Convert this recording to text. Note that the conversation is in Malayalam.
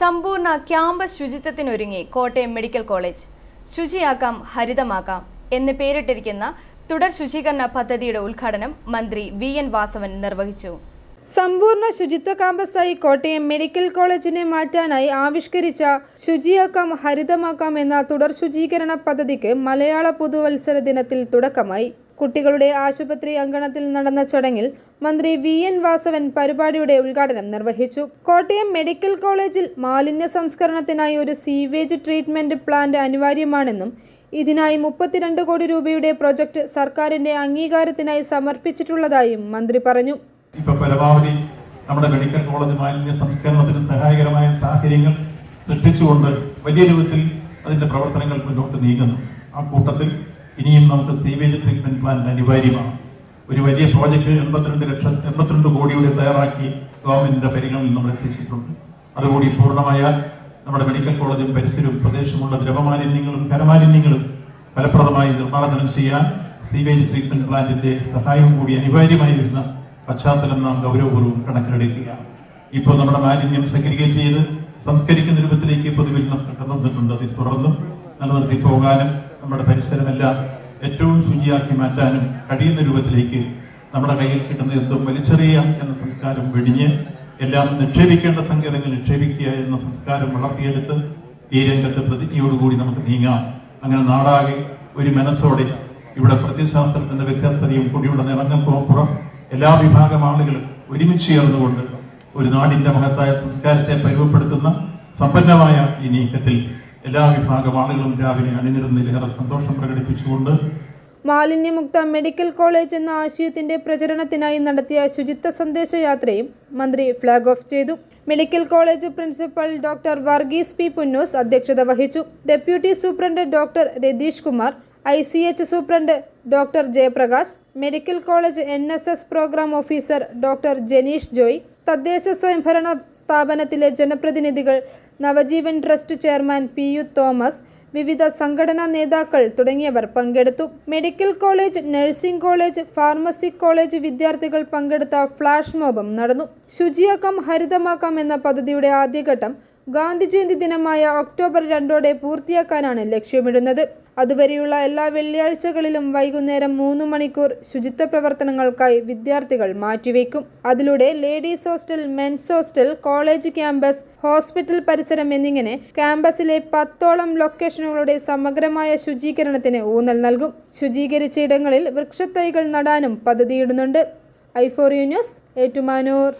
സമ്പൂർണ ക്യാമ്പസ് ശുചിത്വത്തിനൊരുങ്ങി കോട്ടയം മെഡിക്കൽ കോളേജ്. ശുചിയാക്കാം ഹരിതമാക്കാം എന്ന് പേരിട്ടിരിക്കുന്ന തുടർ ശുചീകരണ പദ്ധതിയുടെ ഉദ്ഘാടനം മന്ത്രി വി എൻ വാസവൻ നിർവഹിച്ചു. സമ്പൂർണ ശുചിത്വ ക്യാമ്പസായി കോട്ടയം മെഡിക്കൽ കോളേജിനെ മാറ്റാനായി ആവിഷ്കരിച്ച ശുചിയാക്കാം ഹരിതമാക്കാം എന്ന തുടർ ശുചീകരണ പദ്ധതിക്ക് മലയാള പുതുവത്സര ദിനത്തിൽ തുടക്കമായി. കുട്ടികളുടെ ആശുപത്രി അങ്കണത്തിൽ നടന്ന ചടങ്ങിൽ മന്ത്രി വി എൻ വാസവൻ പരിപാടിയുടെ ഉദ്ഘാടനം നിർവഹിച്ചു. കോട്ടയം മെഡിക്കൽ കോളേജിൽ മാലിന്യ സംസ്കരണത്തിനായി ഒരു സീവേജ് ട്രീറ്റ്മെന്റ് പ്ലാന്റ് അനിവാര്യമാണെന്നും ഇതിനായി മുപ്പത്തിരണ്ട് കോടി രൂപയുടെ പ്രൊജക്ട് സർക്കാരിന്റെ അംഗീകാരത്തിനായി സമർപ്പിച്ചിട്ടുള്ളതായും മന്ത്രി പറഞ്ഞു. പരമാവധി നമ്മുടെ മെഡിക്കൽ കോളേജ് മാലിന്യ സംസ്കരണത്തിന് സഹായകരമായ സാഹചര്യങ്ങൾ സൃഷ്ടിച്ചുകൊണ്ട് വലിയ രൂപത്തിൽ അതിന്റെ പ്രവർത്തനങ്ങൾ മുന്നോട്ട് നീങ്ങുന്നു. ആ കൂട്ടത്തിൽ ഇനിയും നമുക്ക് സീവേജ് ട്രീറ്റ്മെന്റ് പ്ലാന്റ് അനിവാര്യമാണ്. ഒരു വലിയ പ്രോജക്റ്റ് എൺപത്തിരണ്ട് ലക്ഷം എൺപത്തിരണ്ട് കോടിയുടെ തയ്യാറാക്കി ഗവൺമെന്റിന്റെ പരിഗണനയിൽ നമ്മൾ എത്തിച്ചിട്ടുണ്ട്. അതുകൂടി പൂർണമായാൽ നമ്മുടെ മെഡിക്കൽ കോളേജും പരിസരവും പ്രദേശമുള്ള ദ്രവമാലിന്യങ്ങളും ഖരമാലിന്യങ്ങളും ഫലപ്രദമായി നിർമ്മാർജനം ചെയ്യാൻ സീവേജ് ട്രീറ്റ്മെന്റ് പ്ലാന്റിന്റെ സഹായവും കൂടി അനിവാര്യമായി വരുന്ന പശ്ചാത്തലം നാം ഗൗരവപൂർവം കണക്കിലെടുക്കുകയാണ്. ഇപ്പോൾ നമ്മുടെ മാലിന്യം സെഗ്രിഗേറ്റ് ചെയ്ത് സംസ്കരിക്കുന്ന രൂപത്തിലേക്ക് പൊതുവിൽ നാം കടന്നിട്ടുണ്ട് അതിൽ തുടർന്നും നിലനിർത്തി പോകാനും നമ്മുടെ പരിസരമെല്ലാം ഏറ്റവും ശുചിയാക്കി മാറ്റാനും കഴിയുന്ന രൂപത്തിലേക്ക് നമ്മുടെ കയ്യിൽ കിട്ടുന്ന എന്തും വലിച്ചെറിയുക എന്ന സംസ്കാരം വെടിഞ്ഞ് എല്ലാം നിക്ഷേപിക്കേണ്ട സങ്കേതങ്ങൾ നിക്ഷേപിക്കുക എന്ന സംസ്കാരം വളർത്തിയെടുത്ത് ഈ രംഗത്ത് പ്രതിജ്ഞയോടുകൂടി നമുക്ക് നീങ്ങാം. അങ്ങനെ നാടാകെ ഒരു മനസ്സോടെ ഇവിടെ പ്രത്യശാസ്ത്രത്തിന്റെ വ്യത്യസ്തതയും കൂടിയുള്ള നിറങ്ങൾക്കുമപ്പുറം എല്ലാ വിഭാഗം ആളുകളും ഒരുമിച്ച് ചേർന്നുകൊണ്ട് ഒരു നാടിന്റെ മഹത്തായ സംസ്കാരത്തെ പരിമപ്പെടുത്തുന്ന സമ്പന്നമായ ഈ നീക്കത്തിൽ എല്ലാ വിഭാഗം ആളുകളും രാവിലെ അണിനിരുന്നതിലേറെ സന്തോഷം പ്രകടിപ്പിച്ചുകൊണ്ട് മാലിന്യമുക്ത മെഡിക്കൽ കോളേജ് എന്ന ആശയത്തിന്റെ പ്രചരണത്തിനായി നടത്തിയ ശുചിത്വ സന്ദേശ യാത്രയും മന്ത്രി ഫ്ലാഗ് ഓഫ് ചെയ്തു. Medical college principal doctor Varghese P Punnoose അധ്യക്ഷത വഹിച്ചു. Deputy superintendent doctor Ratheesh Kumar I C H superintendent doctor Jayaprakash medical college N S S programme officer doctor Janeesh Joy തദ്ദേശ സ്വയംഭരണ സ്ഥാപനത്തിലെ ജനപ്രതിനിധികൾ Navajeevan trust chairman P U Thomas വിവിധ സംഘടനാ നേതാക്കൾ തുടങ്ങിയവർ പങ്കെടുത്തു. Medical college nursing college pharmacy college വിദ്യാർത്ഥികൾ പങ്കെടുത്ത ഫ്ലാഷ് മോബും നടന്നു. ശുചിയാക്കാം ഹരിതമാക്കാം എന്ന പദ്ധതിയുടെ ആദ്യഘട്ടം ഗാന്ധി ജയന്തി ദിനമായ ഒക്ടോബർ രണ്ടോടെ പൂർത്തിയാക്കാനാണ് ലക്ഷ്യമിടുന്നത്. അതുവരെയുള്ള എല്ലാ വെള്ളിയാഴ്ചകളിലും വൈകുന്നേരം മൂന്ന് മണിക്കൂർ ശുചിത്വ പ്രവർത്തനങ്ങൾക്കായി വിദ്യാർത്ഥികൾ മാറ്റിവെക്കും. അതിലൂടെ ladies hostel men's hostel college campus hospital പരിസരം എന്നിങ്ങനെ ക്യാമ്പസിലെ പത്തോളം ലൊക്കേഷനുകളുടെ സമഗ്രമായ ശുചീകരണത്തിന് ഊന്നൽ നൽകും. ശുചീകരിച്ച ഇടങ്ങളിൽ വൃക്ഷത്തൈകൾ നടാനും പദ്ധതിയിടുന്നുണ്ട്. ഐഫോറിയു ന്യൂസ് ഏറ്റുമാനൂർ.